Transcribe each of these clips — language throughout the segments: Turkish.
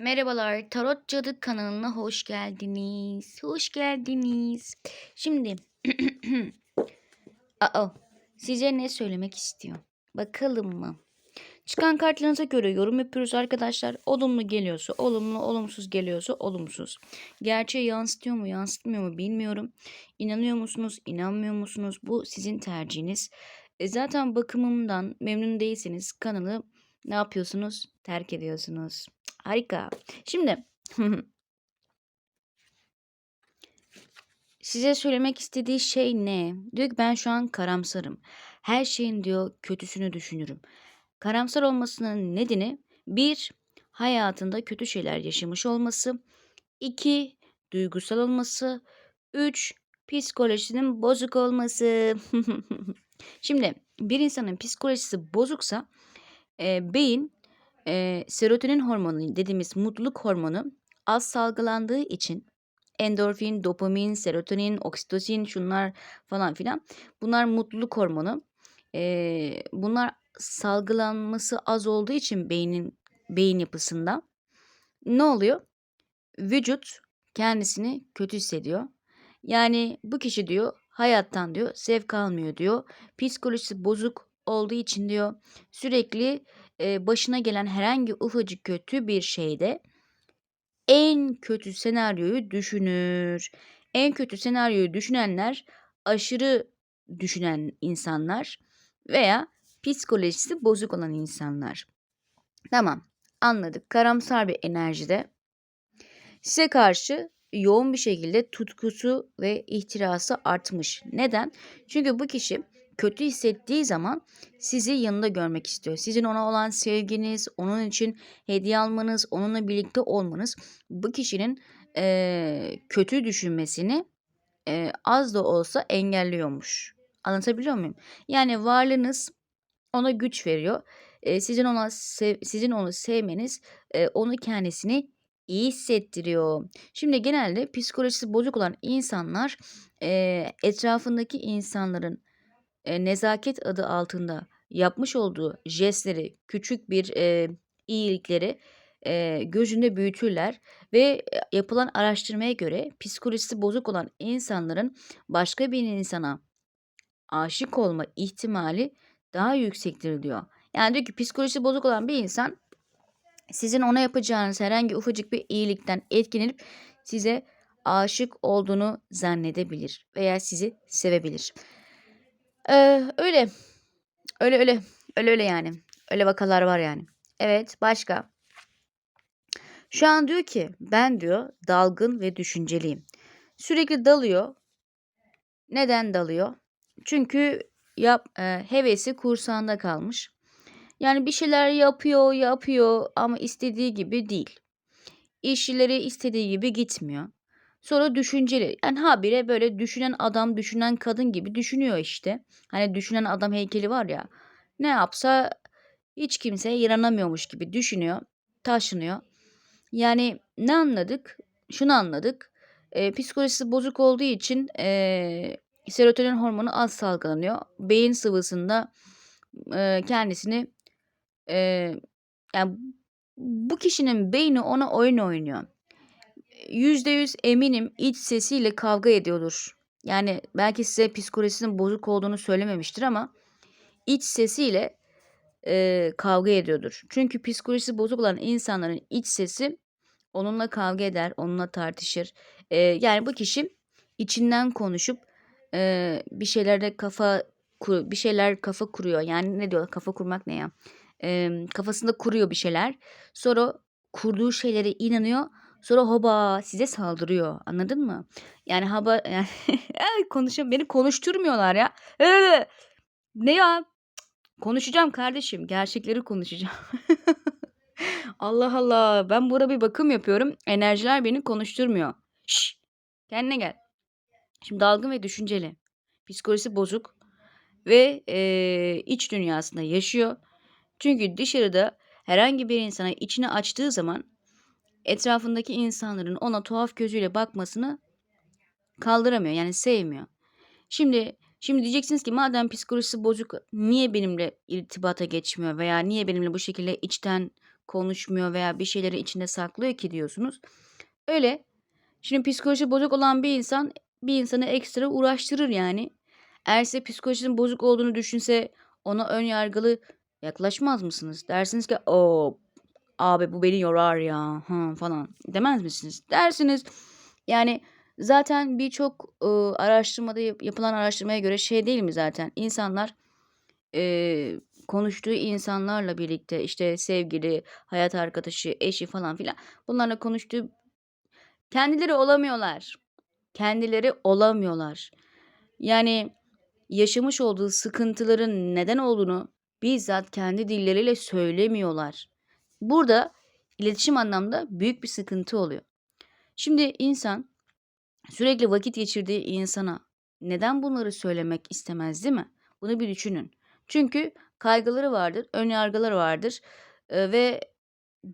Merhabalar, Tarot Cadı kanalına hoş geldiniz. Hoş geldiniz. Şimdi, Aa, size ne söylemek istiyor? Bakalım mı? Çıkan kartlarınıza göre yorum yapıyoruz arkadaşlar. Olumlu geliyorsa olumlu, olumsuz geliyorsa olumsuz. Gerçeği yansıtıyor mu, yansıtmıyor mu bilmiyorum. İnanıyor musunuz, inanmıyor musunuz? Bu sizin tercihiniz. E, zaten bakımımdan memnun değilseniz kanalı ne yapıyorsunuz? Terk ediyorsunuz. Harika. Şimdi size söylemek istediği şey ne? Diyor ki ben şu an karamsarım. Her şeyin diyor kötüsünü düşünürüm. Karamsar olmasının nedeni bir hayatında kötü şeyler yaşamış olması, iki duygusal olması, üç psikolojisinin bozuk olması. Şimdi bir insanın psikolojisi bozuksa e, beyin e, serotonin hormonu dediğimiz mutluluk hormonu az salgılandığı için endorfin, dopamin, serotonin, oksitosin şunlar falan filan bunlar mutluluk hormonu. E, bunlar salgılanması az olduğu için beynin beyin yapısında ne oluyor? Vücut kendisini kötü hissediyor. Yani bu kişi diyor hayattan diyor zevk almıyor diyor. Psikolojisi bozuk olduğu için diyor sürekli e, başına gelen herhangi ufacık kötü bir şeyde en kötü senaryoyu düşünür. En kötü senaryoyu düşünenler aşırı düşünen insanlar veya psikolojisi bozuk olan insanlar. Tamam, anladık. Karamsar bir enerjide size karşı yoğun bir şekilde tutkusu ve ihtirası artmış. Neden? Çünkü bu kişi kötü hissettiği zaman sizi yanında görmek istiyor. Sizin ona olan sevginiz, onun için hediye almanız, onunla birlikte olmanız bu kişinin e, kötü düşünmesini e, az da olsa engelliyormuş. Anlatabiliyor muyum? Yani varlığınız ona güç veriyor. E, sizin ona sev, sizin onu sevmeniz e, onu kendisini iyi hissettiriyor. Şimdi genelde psikolojisi bozuk olan insanlar e, etrafındaki insanların e, nezaket adı altında yapmış olduğu jestleri, küçük bir e, iyilikleri e, gözünde büyütürler ve e, yapılan araştırmaya göre psikolojisi bozuk olan insanların başka bir insana aşık olma ihtimali daha yüksektir diyor. Yani diyor ki psikolojisi bozuk olan bir insan sizin ona yapacağınız herhangi ufacık bir iyilikten etkilenip size aşık olduğunu zannedebilir veya sizi sevebilir. Ee, öyle. Öyle öyle. Öyle öyle yani. Öyle vakalar var yani. Evet başka. Şu an diyor ki ben diyor dalgın ve düşünceliyim. Sürekli dalıyor. Neden dalıyor? Çünkü yap, e, hevesi kursağında kalmış. Yani bir şeyler yapıyor, yapıyor ama istediği gibi değil. İşleri istediği gibi gitmiyor. Sonra düşünceli. Yani habire böyle düşünen adam, düşünen kadın gibi düşünüyor işte. Hani düşünen adam heykeli var ya. Ne yapsa hiç kimseye yaranamıyormuş gibi düşünüyor, taşınıyor. Yani ne anladık? Şunu anladık. E, psikolojisi bozuk olduğu için e, serotonin hormonu az salgılanıyor. Beyin sıvısında e, kendisini e, yani bu kişinin beyni ona oyun oynuyor. %100 eminim iç sesiyle kavga ediyordur. Yani belki size psikolojisinin bozuk olduğunu söylememiştir ama iç sesiyle e, kavga ediyordur. Çünkü psikolojisi bozuk olan insanların iç sesi onunla kavga eder, onunla tartışır. E, yani bu kişi içinden konuşup e, bir şeylerde kafa kur, bir şeyler kafa kuruyor. Yani ne diyorlar kafa kurmak ne ya? E, kafasında kuruyor bir şeyler. Sonra kurduğu şeylere inanıyor. Sonra hoba size saldırıyor. Anladın mı? Yani haba yani konuşuyor beni konuşturmuyorlar ya. Ne ya? Konuşacağım kardeşim. Gerçekleri konuşacağım. Allah Allah. Ben burada bir bakım yapıyorum. Enerjiler beni konuşturmuyor. Şş, kendine gel. Şimdi dalgın ve düşünceli. Psikolojisi bozuk. Ve e, iç dünyasında yaşıyor. Çünkü dışarıda herhangi bir insana içini açtığı zaman etrafındaki insanların ona tuhaf gözüyle bakmasını kaldıramıyor. Yani sevmiyor. Şimdi şimdi diyeceksiniz ki madem psikolojisi bozuk niye benimle irtibata geçmiyor veya niye benimle bu şekilde içten konuşmuyor veya bir şeyleri içinde saklıyor ki diyorsunuz. Öyle. Şimdi psikoloji bozuk olan bir insan bir insanı ekstra uğraştırır yani. Eğer size psikolojinin bozuk olduğunu düşünse ona ön yargılı yaklaşmaz mısınız? Dersiniz ki o abi bu beni yorar ya hı, falan demez misiniz? Dersiniz. Yani zaten birçok ıı, araştırmada yap- yapılan araştırmaya göre şey değil mi zaten? İnsanlar eee, konuştuğu insanlarla birlikte işte sevgili, hayat arkadaşı, eşi falan filan bunlarla konuştuğu kendileri olamıyorlar. Kendileri olamıyorlar. Yani yaşamış olduğu sıkıntıların neden olduğunu bizzat kendi dilleriyle söylemiyorlar. Burada iletişim anlamda büyük bir sıkıntı oluyor. Şimdi insan sürekli vakit geçirdiği insana neden bunları söylemek istemez değil mi? Bunu bir düşünün. Çünkü kaygıları vardır, ön yargıları vardır ve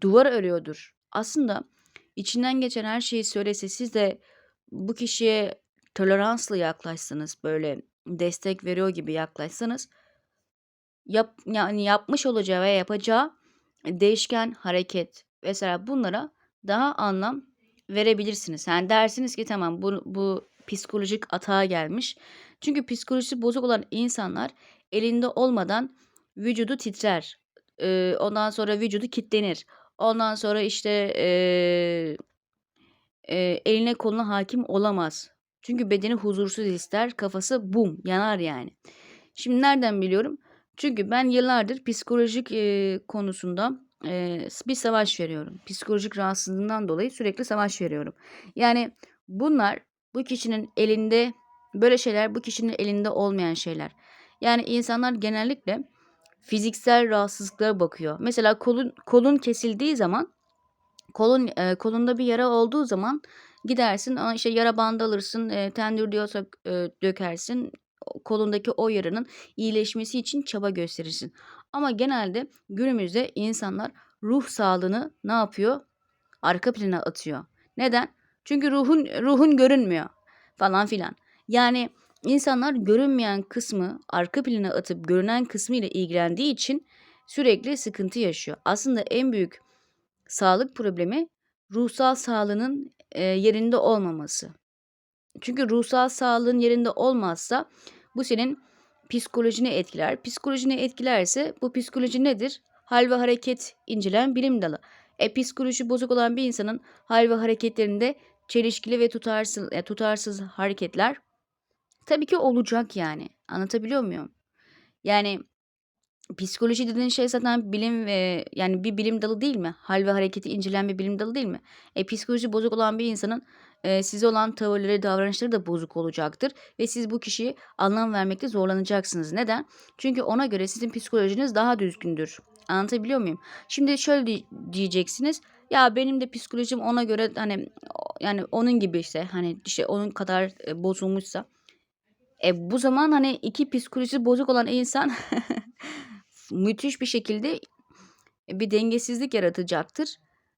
duvar örüyordur. Aslında içinden geçen her şeyi söylese siz de bu kişiye toleransla yaklaşsanız böyle destek veriyor gibi yaklaşsanız yap, yani yapmış olacağı ve yapacağı değişken hareket mesela bunlara daha anlam verebilirsiniz. Yani dersiniz ki tamam bu, bu psikolojik atağa gelmiş. Çünkü psikolojisi bozuk olan insanlar elinde olmadan vücudu titrer. Ee, ondan sonra vücudu kitlenir. Ondan sonra işte ee, ee, eline koluna hakim olamaz. Çünkü bedeni huzursuz ister, kafası bum yanar yani. Şimdi nereden biliyorum? Çünkü ben yıllardır psikolojik e, konusunda e, bir savaş veriyorum. Psikolojik rahatsızlığından dolayı sürekli savaş veriyorum. Yani bunlar bu kişinin elinde böyle şeyler bu kişinin elinde olmayan şeyler. Yani insanlar genellikle fiziksel rahatsızlıklara bakıyor. Mesela kolun kolun kesildiği zaman kolun e, kolunda bir yara olduğu zaman gidersin işte yara bandı alırsın, e, tendür diyorsa e, dökersin. Kolundaki o yaranın iyileşmesi için çaba gösterirsin. Ama genelde günümüzde insanlar ruh sağlığını ne yapıyor? Arka plana atıyor. Neden? Çünkü ruhun ruhun görünmüyor falan filan. Yani insanlar görünmeyen kısmı arka plana atıp görünen kısmı ile ilgilendiği için sürekli sıkıntı yaşıyor. Aslında en büyük sağlık problemi ruhsal sağlığının e, yerinde olmaması. Çünkü ruhsal sağlığın yerinde olmazsa bu senin psikolojini etkiler. Psikolojini etkilerse bu psikoloji nedir? Hal ve hareket incelen bilim dalı. E psikoloji bozuk olan bir insanın hal ve hareketlerinde çelişkili ve tutarsız, e, tutarsız hareketler tabii ki olacak yani. Anlatabiliyor muyum? Yani Psikoloji dediğin şey zaten bilim ve yani bir bilim dalı değil mi? Hal ve hareketi incelen bir bilim dalı değil mi? E, psikoloji bozuk olan bir insanın e, size olan tavırları, davranışları da bozuk olacaktır. Ve siz bu kişiye anlam vermekte zorlanacaksınız. Neden? Çünkü ona göre sizin psikolojiniz daha düzgündür. Anlatabiliyor muyum? Şimdi şöyle di- diyeceksiniz. Ya benim de psikolojim ona göre hani yani onun gibi işte hani işte onun kadar e, bozulmuşsa. E bu zaman hani iki psikolojisi bozuk olan insan müthiş bir şekilde bir dengesizlik yaratacaktır.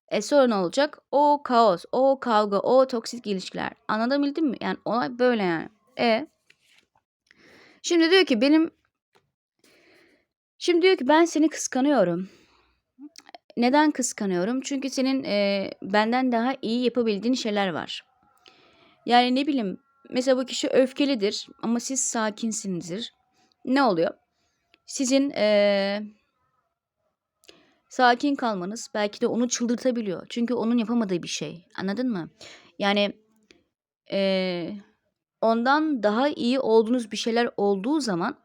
E sonra ne olacak? O kaos, o kavga, o toksik ilişkiler. Anlatabildim mi? Yani olay böyle yani. E şimdi diyor ki benim şimdi diyor ki ben seni kıskanıyorum. Neden kıskanıyorum? Çünkü senin e, benden daha iyi yapabildiğin şeyler var. Yani ne bileyim mesela bu kişi öfkelidir ama siz sakinsinizdir. Ne oluyor? Sizin e, Sakin kalmanız belki de onu çıldırtabiliyor. Çünkü onun yapamadığı bir şey. Anladın mı? Yani eee, ondan daha iyi olduğunuz bir şeyler olduğu zaman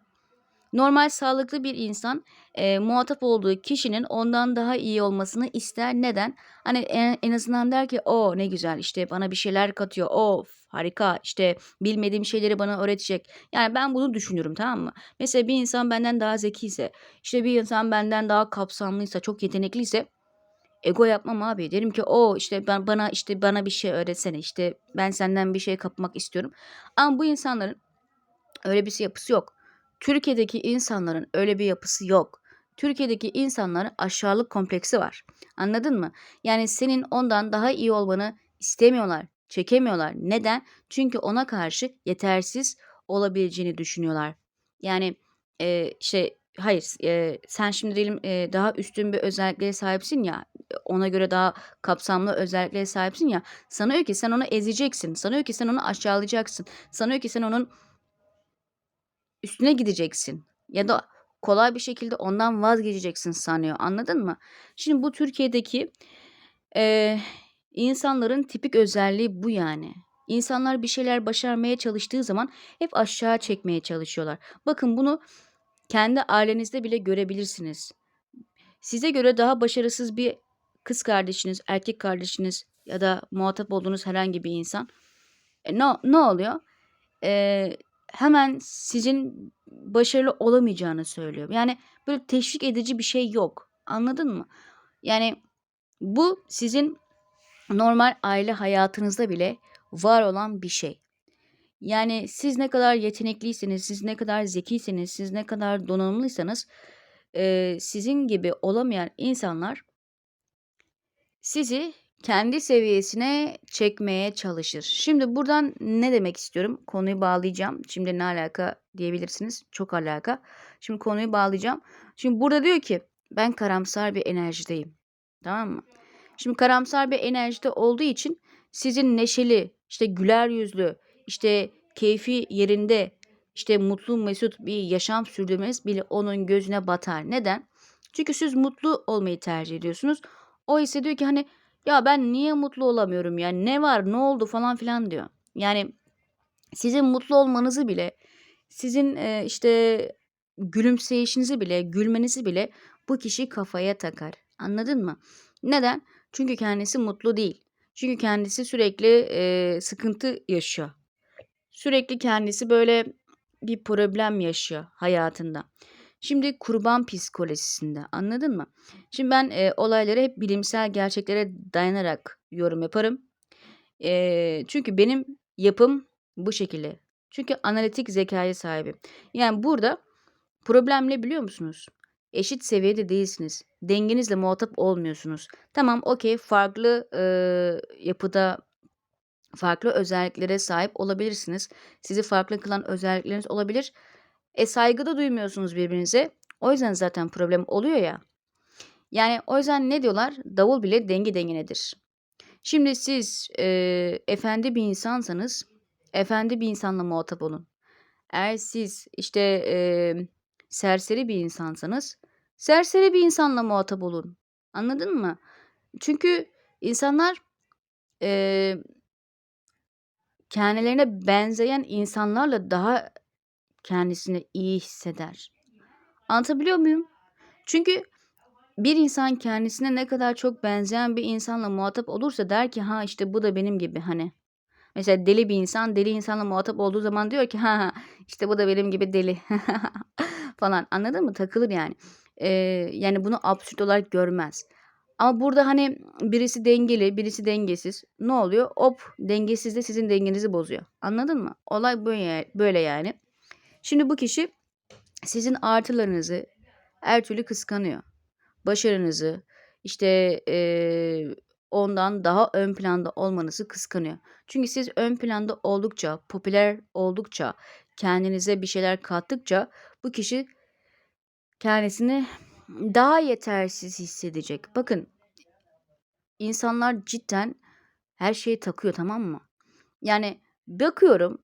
normal sağlıklı bir insan eee, muhatap olduğu kişinin ondan daha iyi olmasını ister. Neden? Hani en, en azından der ki o ne güzel işte bana bir şeyler katıyor. Of harika işte bilmediğim şeyleri bana öğretecek. Yani ben bunu düşünürüm tamam mı? Mesela bir insan benden daha zekiyse işte bir insan benden daha kapsamlıysa çok yetenekliyse ego yapmam abi. Derim ki o işte ben bana işte bana bir şey öğretsene işte ben senden bir şey kapmak istiyorum. Ama bu insanların öyle bir yapısı yok. Türkiye'deki insanların öyle bir yapısı yok. Türkiye'deki insanların aşağılık kompleksi var. Anladın mı? Yani senin ondan daha iyi olmanı istemiyorlar, çekemiyorlar. Neden? Çünkü ona karşı yetersiz olabileceğini düşünüyorlar. Yani e, şey hayır, eee, sen şimdi diyelim, eee, daha üstün bir özelliklere sahipsin ya, ona göre daha kapsamlı özelliklere sahipsin ya, sanıyor ki sen onu ezeceksin, sanıyor ki sen onu aşağılayacaksın, sanıyor ki sen onun üstüne gideceksin ya da kolay bir şekilde ondan vazgeçeceksin sanıyor, anladın mı? Şimdi bu Türkiye'deki, eee, insanların tipik özelliği bu yani. İnsanlar bir şeyler başarmaya çalıştığı zaman hep aşağı çekmeye çalışıyorlar. Bakın bunu kendi ailenizde bile görebilirsiniz. Size göre daha başarısız bir kız kardeşiniz, erkek kardeşiniz ya da muhatap olduğunuz herhangi bir insan, e, ne ne oluyor? Eee, hemen sizin başarılı olamayacağını söylüyor. Yani, böyle teşvik edici bir şey yok. Anladın mı? Yani, bu sizin normal aile hayatınızda bile var olan bir şey. Yani, siz ne kadar yetenekliyseniz, siz ne kadar zekiseniz, siz ne kadar donanımlıysanız, eee, sizin gibi olamayan insanlar sizi kendi seviyesine çekmeye çalışır. Şimdi buradan ne demek istiyorum? Konuyu bağlayacağım. Şimdi ne alaka diyebilirsiniz. Çok alaka. Şimdi konuyu bağlayacağım. Şimdi burada diyor ki ben karamsar bir enerjideyim. Tamam mı? Şimdi karamsar bir enerjide olduğu için sizin neşeli, işte güler yüzlü, işte keyfi yerinde, işte mutlu mesut bir yaşam sürdürmeniz bile onun gözüne batar. Neden? Çünkü siz mutlu olmayı tercih ediyorsunuz. O ise diyor ki hani ya ben niye mutlu olamıyorum ya ne var ne oldu falan filan diyor. Yani sizin mutlu olmanızı bile sizin e, işte gülümseyişinizi bile gülmenizi bile bu kişi kafaya takar. Anladın mı? Neden? Çünkü kendisi mutlu değil. Çünkü kendisi sürekli e, sıkıntı yaşıyor. Sürekli kendisi böyle bir problem yaşıyor hayatında. Şimdi kurban psikolojisinde anladın mı? Şimdi ben e, olayları hep bilimsel gerçeklere dayanarak yorum yaparım. E, çünkü benim yapım bu şekilde. Çünkü analitik zekaya sahibim. Yani burada problem ne biliyor musunuz? Eşit seviyede değilsiniz. Dengenizle muhatap olmuyorsunuz. Tamam okey farklı e, yapıda farklı özelliklere sahip olabilirsiniz. Sizi farklı kılan özellikleriniz olabilir. E saygı da duymuyorsunuz birbirinize. O yüzden zaten problem oluyor ya. Yani o yüzden ne diyorlar? Davul bile dengi denginedir. Şimdi siz e, efendi bir insansanız efendi bir insanla muhatap olun. Eğer siz işte e, serseri bir insansanız serseri bir insanla muhatap olun. Anladın mı? Çünkü insanlar e, kendilerine benzeyen insanlarla daha kendisini iyi hisseder. Anlatabiliyor muyum? Çünkü bir insan kendisine ne kadar çok benzeyen bir insanla muhatap olursa der ki ha işte bu da benim gibi hani. Mesela deli bir insan deli insanla muhatap olduğu zaman diyor ki ha işte bu da benim gibi deli falan anladın mı? Takılır yani. Ee, yani bunu absürt olarak görmez. Ama burada hani birisi dengeli, birisi dengesiz. Ne oluyor? Hop dengesiz de sizin dengenizi bozuyor. Anladın mı? Olay böyle, yani. Şimdi bu kişi sizin artılarınızı her türlü kıskanıyor. Başarınızı, işte eee, ondan daha ön planda olmanızı kıskanıyor. Çünkü siz ön planda oldukça, popüler oldukça, kendinize bir şeyler kattıkça bu kişi kendisini daha yetersiz hissedecek. Bakın insanlar cidden her şeyi takıyor tamam mı? Yani bakıyorum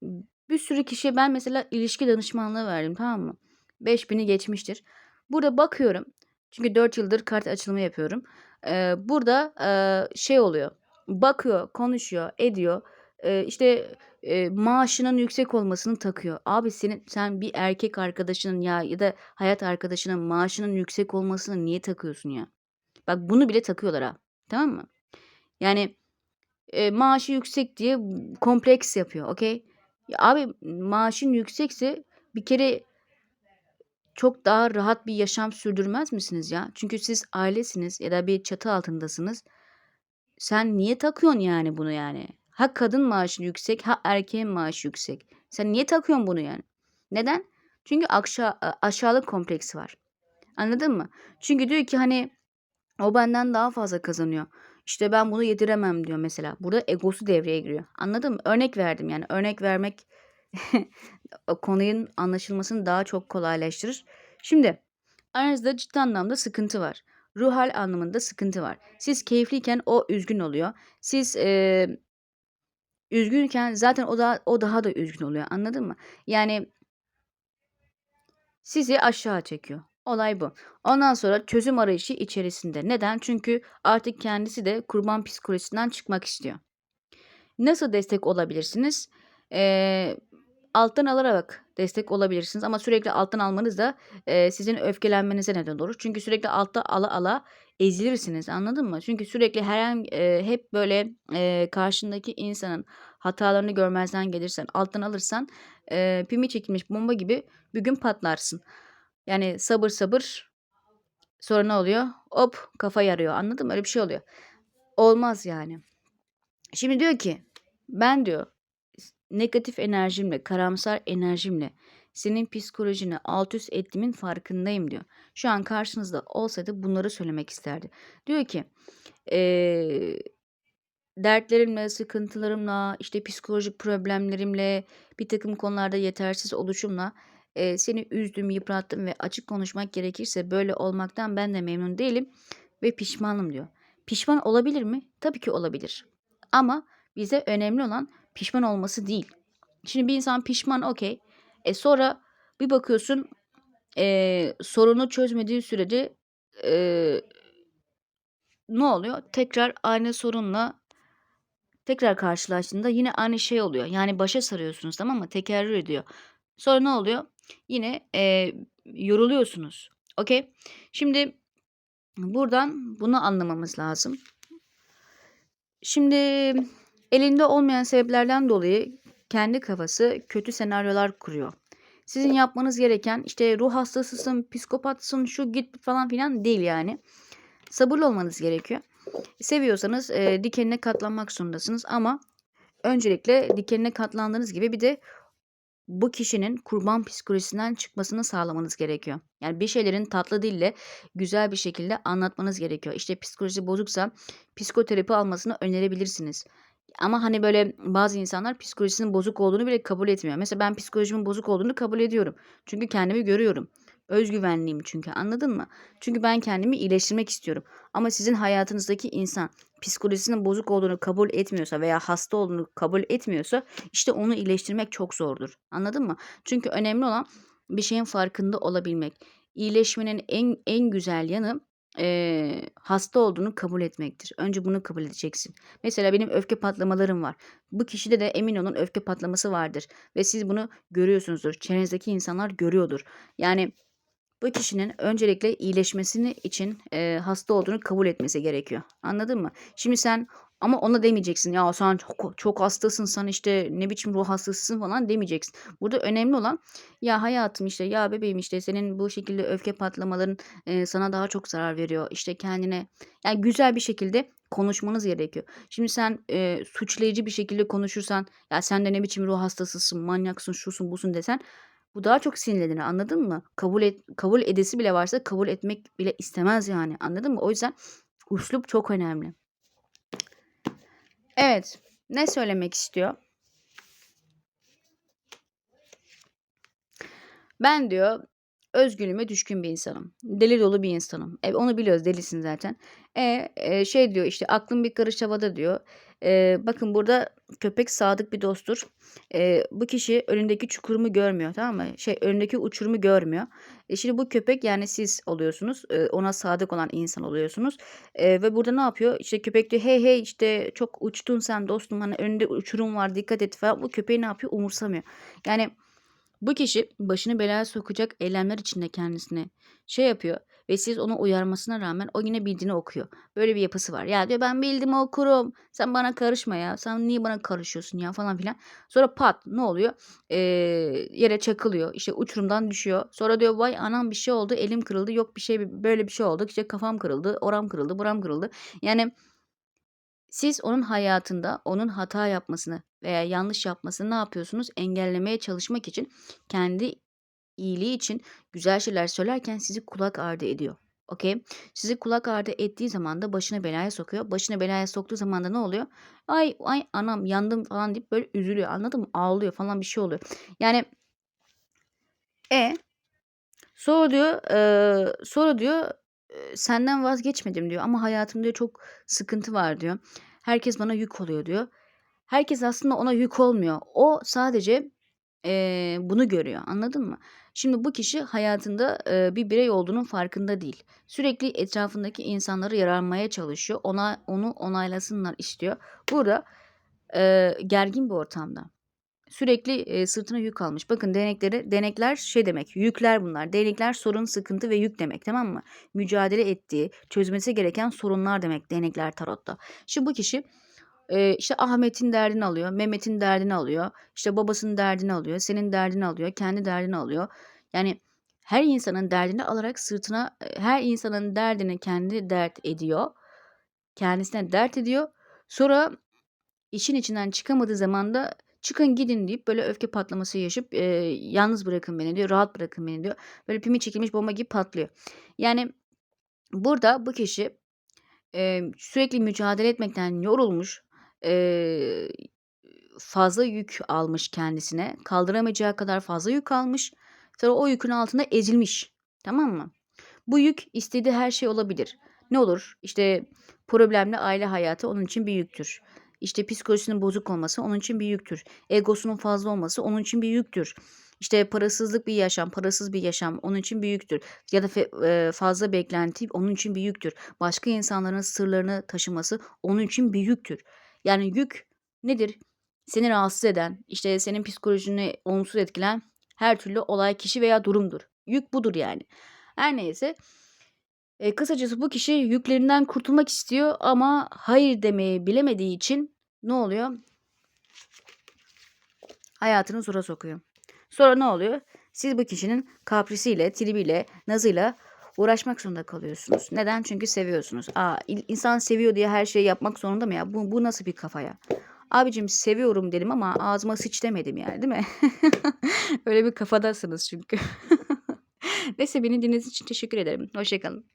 bir sürü kişiye ben mesela ilişki danışmanlığı verdim tamam mı? 5000'i geçmiştir. Burada bakıyorum. Çünkü 4 yıldır kart açılımı yapıyorum. Ee, burada e, şey oluyor. Bakıyor, konuşuyor, ediyor. Ee, işte e, maaşının yüksek olmasını takıyor. Abi senin sen bir erkek arkadaşının ya ya da hayat arkadaşının maaşının yüksek olmasını niye takıyorsun ya? Bak bunu bile takıyorlar ha. Tamam mı? Yani e, maaşı yüksek diye kompleks yapıyor. Okey? Ya abi maaşın yüksekse bir kere çok daha rahat bir yaşam sürdürmez misiniz ya? Çünkü siz ailesiniz ya da bir çatı altındasınız. Sen niye takıyorsun yani bunu yani? Ha kadın maaşı yüksek, ha erkeğin maaşı yüksek. Sen niye takıyorsun bunu yani? Neden? Çünkü aşağı, aşağılık kompleksi var. Anladın mı? Çünkü diyor ki hani o benden daha fazla kazanıyor. İşte ben bunu yediremem diyor mesela. Burada egosu devreye giriyor. Anladın mı? Örnek verdim yani. Örnek vermek konunun anlaşılmasını daha çok kolaylaştırır. Şimdi Aranızda ciddi anlamda sıkıntı var. Ruh hal anlamında sıkıntı var. Siz keyifliyken o üzgün oluyor. Siz eee, üzgünken zaten o da o daha da üzgün oluyor. Anladın mı? Yani sizi aşağı çekiyor. Olay bu. Ondan sonra çözüm arayışı içerisinde. Neden? Çünkü artık kendisi de kurban psikolojisinden çıkmak istiyor. Nasıl destek olabilirsiniz? Eee, alttan alarak destek olabilirsiniz ama sürekli alttan almanız da eee, sizin öfkelenmenize neden olur. Çünkü sürekli altta ala ala ezilirsiniz. Anladın mı? Çünkü sürekli herhangi eee, hep böyle eee, karşındaki insanın hatalarını görmezden gelirsen, alttan alırsan eee, pimi çekilmiş bomba gibi bir gün patlarsın. Yani sabır sabır sonra ne oluyor? Hop kafa yarıyor. Anladın mı? Öyle bir şey oluyor. Olmaz yani. Şimdi diyor ki ben diyor negatif enerjimle, karamsar enerjimle senin psikolojini alt üst ettiğimin farkındayım diyor. Şu an karşınızda olsaydı bunları söylemek isterdi. Diyor ki eee, dertlerimle, sıkıntılarımla, işte psikolojik problemlerimle, bir takım konularda yetersiz oluşumla eee, seni üzdüm, yıprattım ve açık konuşmak gerekirse böyle olmaktan ben de memnun değilim ve pişmanım diyor. Pişman olabilir mi? Tabii ki olabilir. Ama bize önemli olan pişman olması değil. Şimdi bir insan pişman okey. E sonra bir bakıyorsun eee, sorunu çözmediği sürece eee, ne oluyor? Tekrar aynı sorunla tekrar karşılaştığında yine aynı şey oluyor. Yani başa sarıyorsunuz tamam mı? Tekerrür ediyor. Sonra ne oluyor? Yine eee, yoruluyorsunuz. Okey. Şimdi buradan bunu anlamamız lazım. Şimdi elinde olmayan sebeplerden dolayı kendi kafası kötü senaryolar kuruyor. Sizin yapmanız gereken işte ruh hastasısın, psikopatsın, şu git falan filan değil yani. Sabırlı olmanız gerekiyor. Seviyorsanız e, dikenine katlanmak zorundasınız ama öncelikle dikenine katlandığınız gibi bir de bu kişinin kurban psikolojisinden çıkmasını sağlamanız gerekiyor. Yani bir şeylerin tatlı dille güzel bir şekilde anlatmanız gerekiyor. İşte psikoloji bozuksa psikoterapi almasını önerebilirsiniz. Ama hani böyle bazı insanlar psikolojisinin bozuk olduğunu bile kabul etmiyor. Mesela ben psikolojimin bozuk olduğunu kabul ediyorum. Çünkü kendimi görüyorum. Özgüvenliyim çünkü anladın mı? Çünkü ben kendimi iyileştirmek istiyorum. Ama sizin hayatınızdaki insan psikolojisinin bozuk olduğunu kabul etmiyorsa veya hasta olduğunu kabul etmiyorsa işte onu iyileştirmek çok zordur. Anladın mı? Çünkü önemli olan bir şeyin farkında olabilmek. İyileşmenin en en güzel yanı eee, hasta olduğunu kabul etmektir. Önce bunu kabul edeceksin. Mesela benim öfke patlamalarım var. Bu kişide de emin olun öfke patlaması vardır ve siz bunu görüyorsunuzdur. Çevrenizdeki insanlar görüyordur. Yani bu kişinin öncelikle iyileşmesini için eee, hasta olduğunu kabul etmesi gerekiyor. Anladın mı? Şimdi sen ama ona demeyeceksin ya sen çok, çok hastasın sen işte ne biçim ruh hastasısın falan demeyeceksin. Burada önemli olan ya hayatım işte ya bebeğim işte senin bu şekilde öfke patlamaların eee, sana daha çok zarar veriyor. İşte kendine yani güzel bir şekilde konuşmanız gerekiyor. Şimdi sen eee, suçlayıcı bir şekilde konuşursan ya sen de ne biçim ruh hastasısın, manyaksın, şusun, busun desen bu daha çok sinirlenir anladın mı? Kabul et, kabul edesi bile varsa kabul etmek bile istemez yani anladın mı? O yüzden üslup çok önemli. Evet. Ne söylemek istiyor? Ben diyor özgürlüğüme düşkün bir insanım. Deli dolu bir insanım. E, onu biliyoruz delisin zaten. E, e, şey diyor işte aklım bir karış havada diyor. E, bakın burada köpek sadık bir dosttur. E, bu kişi önündeki çukurumu görmüyor tamam mı? Şey önündeki uçurumu görmüyor. E, şimdi bu köpek yani siz oluyorsunuz. E, ona sadık olan insan oluyorsunuz. E, ve burada ne yapıyor? İşte köpek diyor hey hey işte çok uçtun sen dostum hani önünde uçurum var dikkat et falan. Bu köpeği ne yapıyor? Umursamıyor. Yani bu kişi başını belaya sokacak eylemler içinde kendisine şey yapıyor ve siz onu uyarmasına rağmen o yine bildiğini okuyor. Böyle bir yapısı var. Ya diyor ben bildiğimi okurum. Sen bana karışma ya. Sen niye bana karışıyorsun ya falan filan. Sonra pat ne oluyor? Ee, yere çakılıyor. İşte uçurumdan düşüyor. Sonra diyor vay anam bir şey oldu. Elim kırıldı. Yok bir şey böyle bir şey oldu. İşte kafam kırıldı. Oram kırıldı. Buram kırıldı. Yani siz onun hayatında onun hata yapmasını veya yanlış yapmasını ne yapıyorsunuz? Engellemeye çalışmak için kendi iyiliği için güzel şeyler söylerken sizi kulak ardı ediyor. Okey? Sizi kulak ardı ettiği zaman da başına belaya sokuyor. Başına belaya soktuğu zaman da ne oluyor? Ay ay anam yandım falan deyip böyle üzülüyor. Anladın mı? Ağlıyor falan bir şey oluyor. Yani e Sonra diyor, eee, sonra diyor, "Senden vazgeçmedim." diyor ama hayatımda çok sıkıntı var diyor. Herkes bana yük oluyor diyor. Herkes aslında ona yük olmuyor. O sadece, eee, bunu görüyor. Anladın mı? Şimdi bu kişi hayatında, eee, bir birey olduğunun farkında değil. Sürekli etrafındaki insanları yaranmaya çalışıyor. Ona onu onaylasınlar istiyor. Burada, eee, gergin bir ortamda. Sürekli, eee, sırtına yük almış. Bakın değnekleri değnekler şey demek, yükler bunlar. Değnekler sorun, sıkıntı ve yük demek, tamam mı? Mücadele ettiği, çözmesi gereken sorunlar demek değnekler tarotta. Şimdi bu kişi, eee, işte Ahmet'in derdini alıyor, Mehmet'in derdini alıyor, işte babasının derdini alıyor, senin derdini alıyor, kendi derdini alıyor. Yani her insanın derdini alarak sırtına, her insanın derdini kendi dert ediyor. Kendisine dert ediyor. Sonra işin içinden çıkamadığı zaman da "Çıkın gidin." deyip böyle öfke patlaması yaşayıp, eee, "Yalnız bırakın beni." diyor, "Rahat bırakın beni." diyor. Böyle pimi çekilmiş bomba gibi patlıyor. Yani burada bu kişi, eee, sürekli mücadele etmekten yorulmuş, eee, fazla yük almış kendisine. Kaldıramayacağı kadar fazla yük almış. Sonra o yükün altında ezilmiş. Tamam mı? Bu yük istediği her şey olabilir. Ne olur? İşte problemli aile hayatı onun için bir yüktür. İşte psikolojisinin bozuk olması onun için bir yüktür. Egosunun fazla olması onun için bir yüktür. İşte parasızlık bir yaşam, parasız bir yaşam onun için bir yüktür. Ya da eee, fazla beklenti onun için bir yüktür. Başka insanların sırlarını taşıması onun için bir yüktür. Yani yük nedir? Seni rahatsız eden, işte senin psikolojini olumsuz etkileyen her türlü olay, kişi veya durumdur. Yük budur yani. Her neyse. Eee, kısacası bu kişi yüklerinden kurtulmak istiyor ama hayır demeyi bilemediği için ne oluyor? Hayatını zora sokuyor. Sonra ne oluyor? Siz bu kişinin kaprisiyle, tribiyle, nazıyla uğraşmak zorunda kalıyorsunuz. Neden? Çünkü seviyorsunuz. Aa, insan seviyor diye her şeyi yapmak zorunda mı ya? Bu, bu nasıl bir kafaya? Abicim seviyorum dedim ama ağzıma sıç demedim yani değil mi? Öyle bir kafadasınız çünkü. Neyse beni dinlediğiniz için teşekkür ederim. Hoşçakalın.